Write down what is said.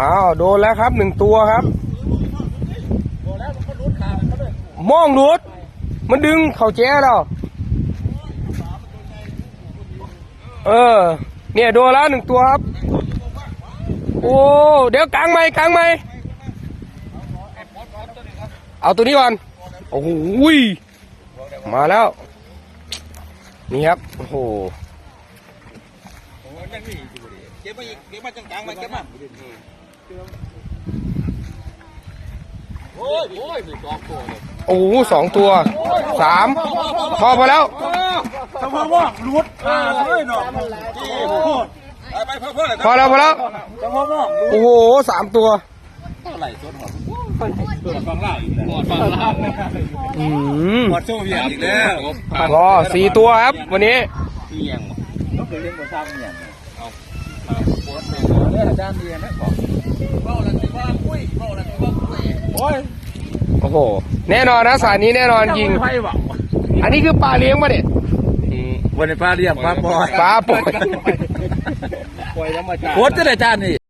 อ้าวโดนแล้วครับหนึ่งตัวครับ มองหลุดมันดึงเข่าแจ้เราเออ เนี่ยโดนแล้วหนึ่งตัวครับ โอ้เดี๋ยวกลางไหมกลางไหมเอาตัวนี้ก่อนโอ้โหยมาแล้ว นี่ครับ โอ้โห เก็บมาอีกเก็บมาจังกลางมาเก็บมาโอ้ยโอ้ยมีสองตัวเลยโอ้โหสองตัวสามพอพอแล้วทำไมว่าลุดอ่าเฮ้ยหนอที่พูดไปเพื่อนพอแล้วพอแล้วทำไมว่าโอ้โหสามตัวไหลสดหอมเปิดฟังล่าหอดฟังล่าอืมหอดโซ่เวียนอีกแล้วพอสี่ตัวครับ วันนี้เที่ยงก็เคยเล่นกับซ้ำเนี่ย เอาปวดเลยเล่นอาจารย์เรียนนะบอกเบ้าอะไรว่าคุยเบ้าอะไรว่าคุยโอ้ยโอ้โหแน่นอนนะสายนี้แน่นอนยิงไพ่บ่อันนี้คือปลาเลี้ยงปะเนี่ยวันนี้ป้าเรียกป้าปอยปลาปล่อยโคตรจะได้จานนี่